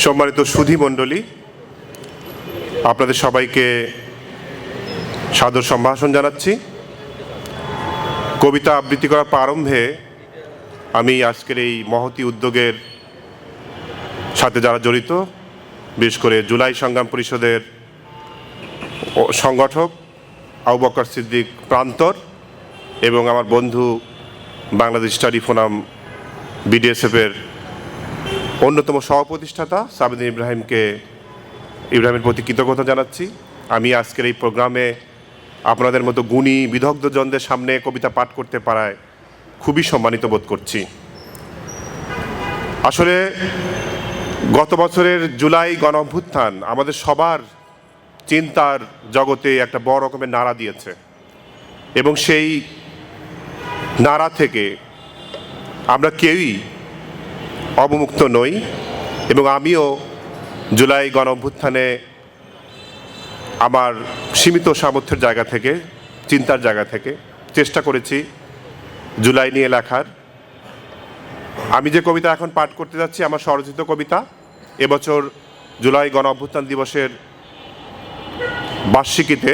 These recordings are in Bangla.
সম্মানিত সুধী মণ্ডলী, আপনাদের সবাইকে সাদর সম্ভাষণ জানাচ্ছি। কবিতা আবৃত্তি করার প্রারম্ভে আমি আজকের এই মহতি উদ্যোগের সাথে যারা জড়িত, বিশেষ করে জুলাই সংগ্রাম পরিষদের সংগঠক আবু বকর সিদ্দিক প্রান্তর এবং আমার বন্ধু বাংলাদেশ স্টাডি ফোনাম বিডিএসএফের অন্যতম সহপ্রতিষ্ঠাতা সাবেদিন ইব্রাহিমকে ইব্রাহিমের প্রতি কৃতজ্ঞতা জানাচ্ছি। আমি আজকের এই প্রোগ্রামে আপনাদের মতো গুণী বিদগ্ধজনদের সামনে কবিতা পাঠ করতে পারায় খুবই সম্মানিত বোধ করছি। আসলে গত বছরের জুলাই গণ অভ্যুত্থান আমাদের সবার চিন্তার জগতে একটা বড় রকমের নাড়া দিয়েছে এবং সেই নাড়া থেকে আমরা কেউই অবমুক্ত নই এবং আমিও জুলাই গণ অভ্যুত্থানে আমার সীমিত সামর্থ্যের জায়গা থেকে, চিন্তার জায়গা থেকে চেষ্টা করেছি জুলাই নিয়ে লেখার। আমি যে কবিতা এখন পাঠ করতে যাচ্ছি, আমার স্বরচিত কবিতা, এবছর জুলাই গণ অভ্যুত্থান দিবসের বার্ষিকীতে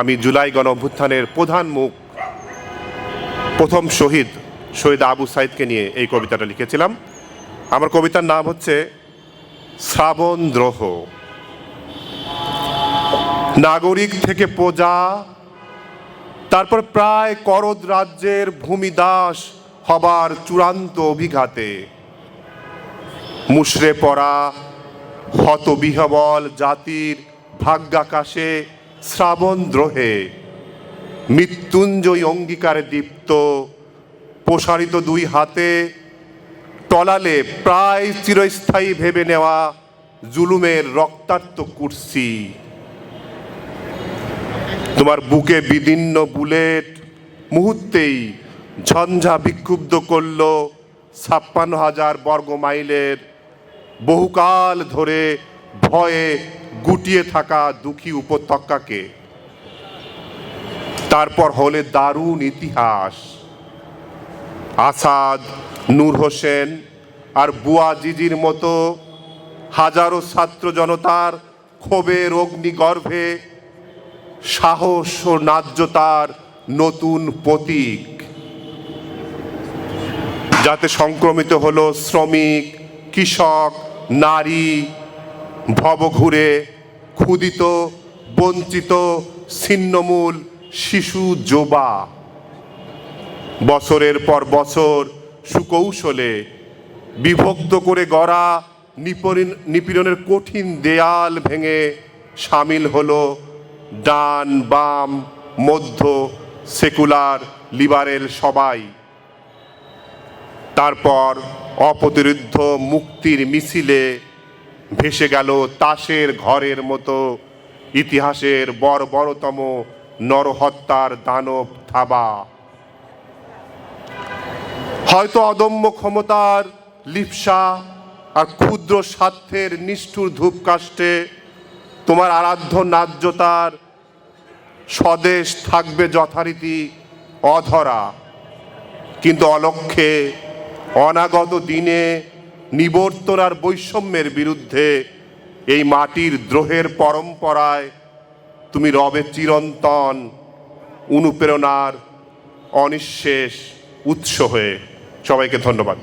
আমি জুলাই গণ অভ্যুত্থানের প্রধান মুখ, প্রথম শহীদ শহীদ আবু সাইদকে নিয়ে এই কবিতাটা লিখেছিলাম। আমার কবিতার নাম হচ্ছে শ্রাবণ দ্রোহ। নাগরিক থেকে প্রজা, তারপর প্রায় করদ রাজ্যের ভূমিদাস হবার চূড়ান্ত অভিঘাতে। মুশরে পড়া হতবিহবল জাতির ভাগ্যাকাশে শ্রাবণ দ্রোহে। মৃত্যুঞ্জয় অঙ্গীকারে দীপ্ত, প্রসারিত দুই হাতে টলালে প্রায় চিরস্থায়ী ভেবে নেওয়া জুলুমের রক্তাক্ত কুর্সি। তোমার বুকে বিদীর্ণ বুলেট মুহূর্তেই ঝঞ্ঝা বিক্ষুব্ধ করল ছাপ্পান্ন হাজার বর্গ মাইলের। বহুকাল ধরে ভয়ে গুটিয়ে থাকা দুঃখী উপত্যকাকে। তারপর হলে দারুণ ইতিহাস। আসাদ নূর হোসেন আর বুয়া জিজির মতো হাজারো ছাত্র জনতার ক্ষোভের অগ্নিগর্ভে সাহস ও ন্যায্যতার নতুন প্রতীক। যাতে সংক্রমিত হলো শ্রমিক, কৃষক, নারী, ভবঘুরে ক্ষুদিত, বঞ্চিত, ছিন্নমূল শিশু, যুবা। বছরের পর বছর সুকৌশলে বিভক্ত করে গড়া নিপীড়নের কঠিন দেয়াল ভেঙে সামিল হলো ডান, বাম, মধ্য, সেকুলার, লিবারেল সবাই। তারপর অপ্রতিরুদ্ধ মুক্তির মিছিলে ভেসে গেল তাসের ঘরের মতো ইতিহাসের বর্বরতম নরহত্যার দানব থাবা। হয়তো অদম্য ক্ষমতার লিপসা আর ক্ষুদ্র স্বার্থের নিষ্ঠুর ধূপকাষ্টে তোমার আরাধ্য ন্যায্যতার স্বদেশ থাকবে যথারীতি অধরা। কিন্তু অলক্ষ্যে, অনাগত দিনে নিবর্তন আর বৈষম্যের বিরুদ্ধে এই মাটির দ্রোহের পরম্পরায় তুমি রবে চিরন্তন অনুপ্রেরণার অনিঃশেষ উৎস হয়ে। সবাইকে ধন্যবাদ।